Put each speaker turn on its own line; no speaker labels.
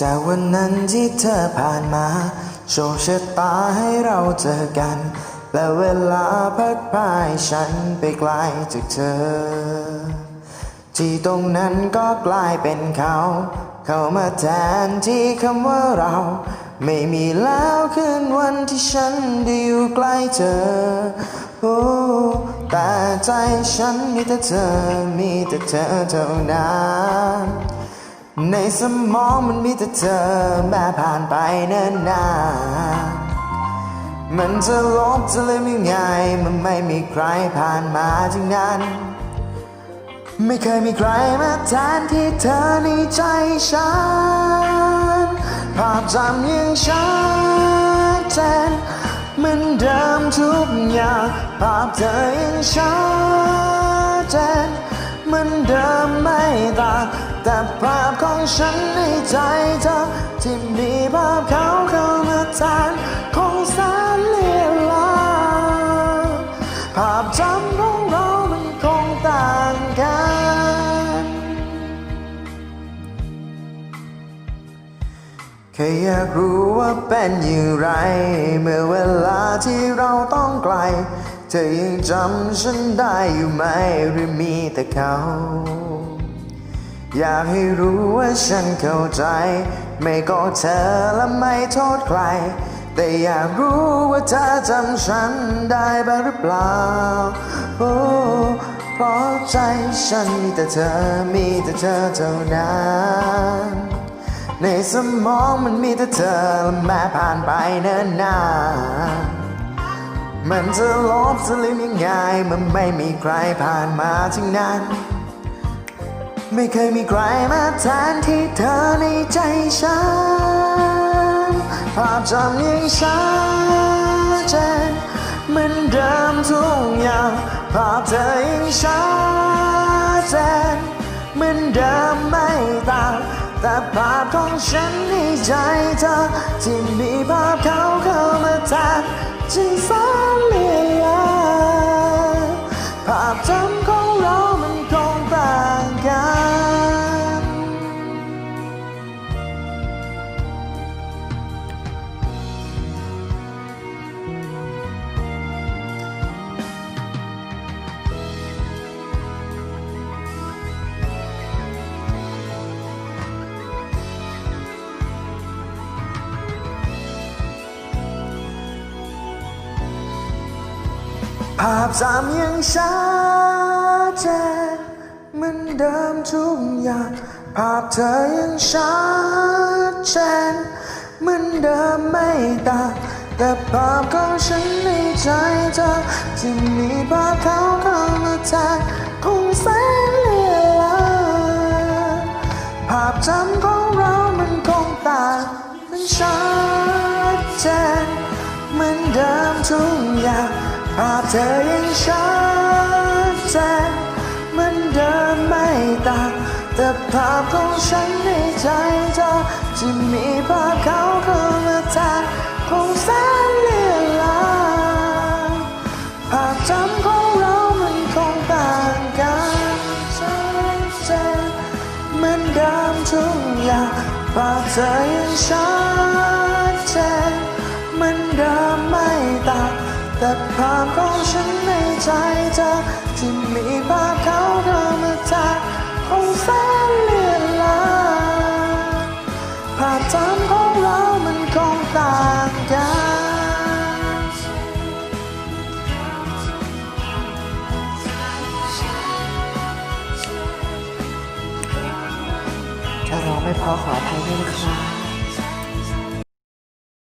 จากวันนั้นที่เธอผ่านมา โชคชะตาให้เราเจอกัน และเวลาพัดพาให้ฉันไปไกลจากเธอ ที่ตรงนั้นก็กลายเป็นเขา เขามาแทนที่คำว่าเรา ไม่มีแล้วคืนวันที่ฉันได้อยู่ใกล้เธอโอ้แต่ใจฉันมีแต่เธอ มีแต่เธอเท่านั้น ในสมองมันมีแต่เธอแม้ผ่านไปเนิ่นนานมันจะลบจะลืมยังไง มันไม่มีใครผ่านมาทั้งนั้น ไม่เคยมีใครมาแทนที่เธอในใจฉัน ภาพจำยังชัดเจนเหมือนเดิมทุกอย่าง ภาพเธอยังชัดเจนเหมือนเดิมไม่ต่าง แต่ภาพของฉันในใจเธอ ที่มีภาพเขาเข้ามาแทนคงแสนเลียลาภาพจำของเรามันคงต่างกัน แค่อยากรู้ว่าเป็นอย่างไร เมื่อเวลาที่เราต้องไกล เธอยังจำฉันได้อยู่ไหมหรือมีแต่เขา อยากให้รู้ว่าฉันเข้าใจ ไม่กอดเธอและไม่โทษใคร แต่อยากรู้ว่าเธอจำฉันได้บ้างหรือเปล่าโอ้เพราะใจฉันมีแต่เธอมีแต่เธอเท่านั้นในสมองมันมีแต่เธอและแม้ผ่านไปเนิ่นนานมันจะลบจะลืมยังไงมันไม่มีใครผ่านมาทั้งนั้น ไม่เคยมีใครมาแทนที่เธอในใจฉันภาพจำยังชัดเจนเหมือนเดิมทุกอย่างภาพเธอยังชัดเจนเหมือนเดิมไม่ต่างแต่ภาพของฉันในใจเธอที่มีภาพเขาเข้ามาแทนจึงสนเลีย ภาพจำยังชัดเจนเหมือนเดิมทุกอย่างภาพเธอยังชัดเจนเหมือนเดิมไม่ต่างแต่ภาพของฉันในใจเธอที่มีภาพเขาเข้ามาแทนคงแสนเลียลาภาพจำของเรามันคงต่างกันชัดเจนเหมือนเดิมทุกอย่าง ภาพเธอยังชัดเจนเหมือนเดิมไม่ต่างแต่ภาพของฉันในใจเธอที่มีภาพเขาเข้ามาแทนคงแสนเลียลางภาพจำของเรามันคงต่างกันชัดเจนเหมือนเดิมทุกอย่างภาพเธอยังชัดเจนเหมือนเดิมไม่ต่าง แต่ภาพของฉันในใจเธอที่มีภาพเขาเข้ามาแทนคงแสนเลือนลางภาพจำของเรามันคงต่างกัน
ถ้าร้องไม่พอขออภัยด้วยนะคะ